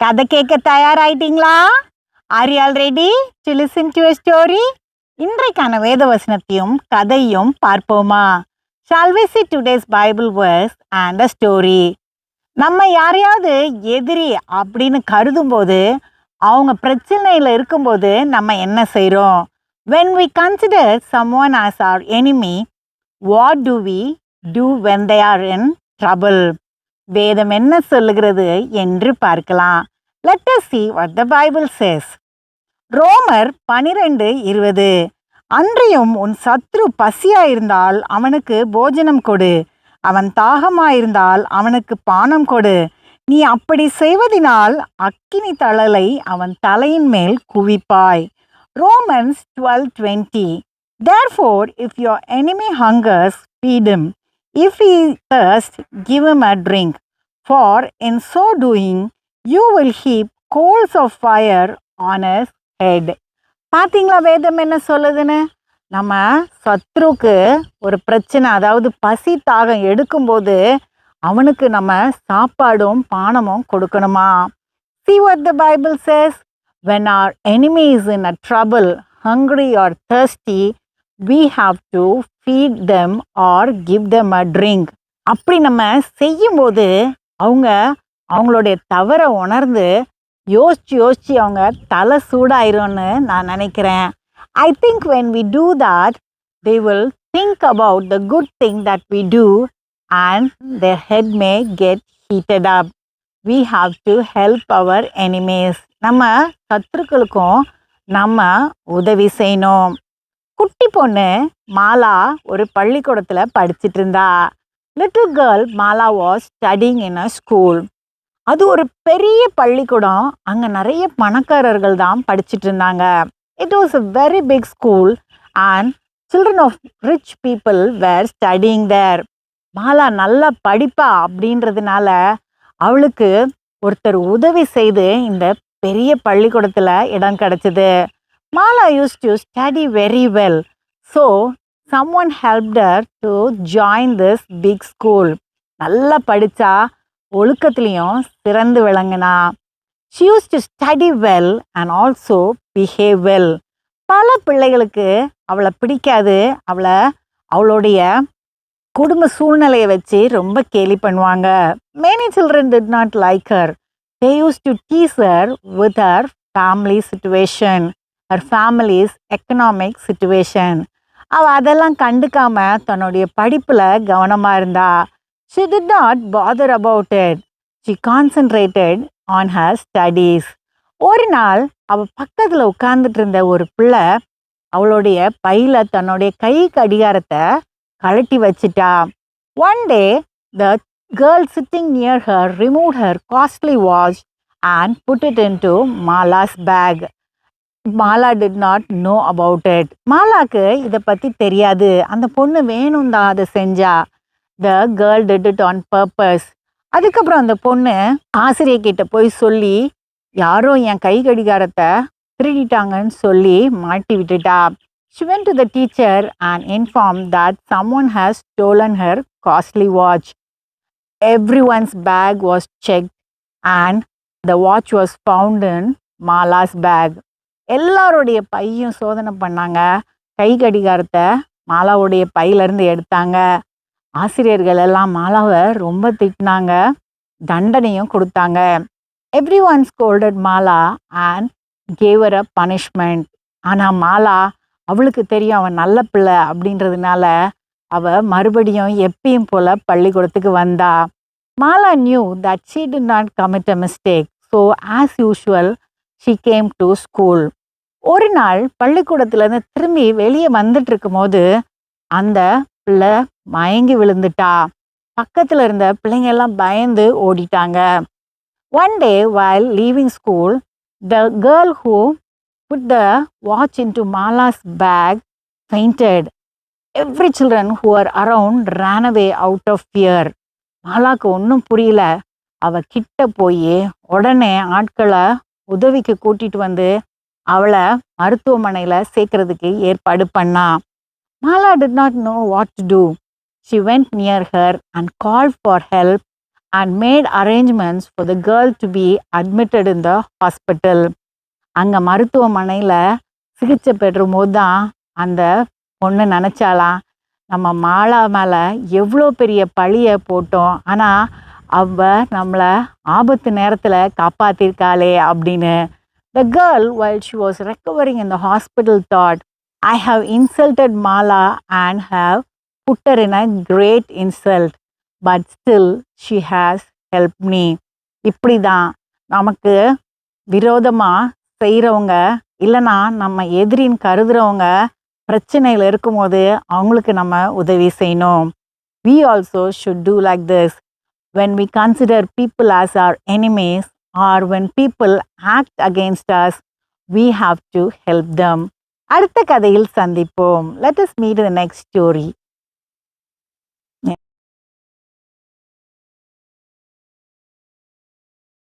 கதை கேட்க தயாராயிட்டீங்களா? Are all ready to listen to story இன்றைக்கான வேத வசனத்தையும் கதையும் பார்ப்போமா? Shall we see today's Bible verse and a story நம்ம யாரையாவது எதிரி அப்படின்னு கருதும்போது அவங்க பிரச்சனையில் இருக்கும்போது நம்ம என்ன செய்கிறோம் when we consider some one as our enemy what do we do when they are in trouble வேதம் என்ன சொல்லுகிறது என்று பார்க்கலாம். Let us see what the Bible says ரோமர் பனிரெண்டு இருபது. அன்றியும் உன் சத்ரு பசியாயிருந்தால் அவனுக்கு போஜனம் கொடு. அவன் தாகமாயிருந்தால் அவனுக்கு பானம் கொடு. நீ அப்படி செய்வதினால் அக்கினி தழலை அவன் தலையின் மேல் குவிப்பாய். Romans twelve twenty Therefore, if your enemy hungers feed if If thirst give give a drink for For so doing you will heap coals of fire on his head பார்த்தீங்களா வேதம் என்ன சொல்லுதுன்னு நம்ம சத்ருக்கு ஒரு பிரச்சனை அதாவது பசி தாகம் எடுக்கும்போது அவனுக்கு நம்ம சாப்பாடும் பானமும் கொடுக்கணுமா see what the Bible says when our enemy is in a trouble hungry or thirsty we have to feed them or give them a drink அப்படி நம்ம செய்யும்போது அவங்க அவங்களுடைய தவறை உணர்ந்து யோசிச்சு யோசிச்சு அவங்க தலை சூடாயிரும்னு நான் நினைக்கிறேன். I think when we do that they will think about the good thing that we do and the head may get heated up we have to help our enemies நம்ம சத்துருக்களுக்கும் நம்ம உதவி செய்யணும். குட்டி பொண்ணு மாலா ஒரு பள்ளிக்கூடத்தில் படிச்சிட்டு இருந்தா. Little girl Mala was studying in a school அது ஒரு பெரிய பள்ளிக்கூடம். அங்கே நிறைய பணக்காரர்கள் தான் படிச்சுட்டு இருந்தாங்க. It was a very big school and children of rich people were studying there Mala நல்லா படிப்பா அப்படின்றதுனால அவளுக்கு ஒருத்தர் உதவி செய்து இந்த பெரிய பள்ளிக்கூடத்தில் இடம் கிடச்சிது. Mala use to study very well so some one helped her to join this big school நல்லா படித்தா ஒழுக்கத்துலேயும் சிறந்து விளங்குனா she use to study well and also behave well பல பிள்ளைகளுக்கு அவளை பிடிக்காது. அவளை அவளுடைய குடும்ப சூழ்நிலையை வச்சு ரொம்ப கேலி பண்ணுவாங்க. Many children did not like her they use to tease her with her family situation her family's economic situation அவள் அதெல்லாம் கண்டுக்காமல் தன்னுடைய படிப்பில் கவனமாக இருந்தாள் she did not bother about it she concentrated on her studies ஒரு நாள் அவள் பக்கத்தில் உட்கார்ந்துட்டு இருந்த ஒரு பிள்ளை அவளுடைய பையில தன்னுடைய கை கடிகாரத்தை கழட்டி வச்சிட்டா. One day the girl sitting near her remove her costly watch and put it in to Mala's bag Mala did not know about it மாலாக்கு இதை பற்றி தெரியாது. அந்த பொண்ணு வேணும் தான் அதை செஞ்சா. The girl did it on purpose அதுக்கப்புறம் அந்த பொண்ணு ஆசிரியர்கிட்ட போய் சொல்லி யாரோ என் கை கடிகாரத்தை திருடிட்டாங்கன்னு சொல்லி மாட்டி விட்டுட்டா she to the teacher and inform that some one has stolen her costly watch every one's bag was check and the watch was found in Mala's bag எல்லாருடைய பையும் சோதனை பண்ணாங்க கை கடிகாரத்தை மாலாவுடைய பையிலேருந்து எடுத்தாங்க ஆசிரியர்கள் எல்லாம் மாலாவை ரொம்ப திட்டினாங்க தண்டனையும் கொடுத்தாங்க. Every one scolded Mala and gave a punishment ஆனால் மாலா அவளுக்கு தெரியும் அவன் நல்ல பிள்ளை அப்படின்றதுனால அவ மறுபடியும் எப்பயும் போல பள்ளிக்கூடத்துக்கு வந்தா. Mala knew that she did not commit a mistake so as usual she came to school ஒரு நாள் பள்ளிக்கூடத்துலேருந்து திரும்பி வெளியே வந்துட்டு இருக்கும்போது அந்த பிள்ளை மயங்கி விழுந்துட்டா. பக்கத்தில் இருந்த பிள்ளைங்க எல்லாம் பயந்து ஓடிட்டாங்க. One day while leaving school the girl who put the watch into Mala's bag fainted. Every children who were around ran away out of fear மாலாக்கு ஒன்றும் புரியல. அவ கிட்ட போய் உடனே ஆட்களை உதவிக்கு கூட்டிட்டு வந்து அவளை மருத்துவமனையில் சேர்க்கறதுக்கு ஏற்பாடு பண்ணா. Mala did not know what to do She went near her and call for help and made arrangements for the girl to be admitted in the hospital. அங்கே மருத்துவமனையில் சிகிச்சை பெறும்போது தான் அந்த பொண்ணு நினச்சாலாம் நம்ம மாலா மேலே எவ்வளோ பெரிய பழியை போட்டோம் ஆனால் அவ நம்மளை ஆபத்து நேரத்தில் காப்பாற்றிருக்காளே அப்படின்னு the girl while she was recovering in the hospital thought I have insulted Mala and have put her in a great insult but still she has help me இப்படி தான் நமக்கு விரோதமாக செய்கிறவங்க இல்லைன்னா நம்ம எதிரின்னு கருதுகிறவங்க பிரச்சனையில் இருக்கும்போது அவங்களுக்கு நம்ம உதவி செய்யணும் we also should do like this when we consider people as our enemies or when people act against us we have to help them அடுத்த கதையில் சந்திப்போம் let us meet the next story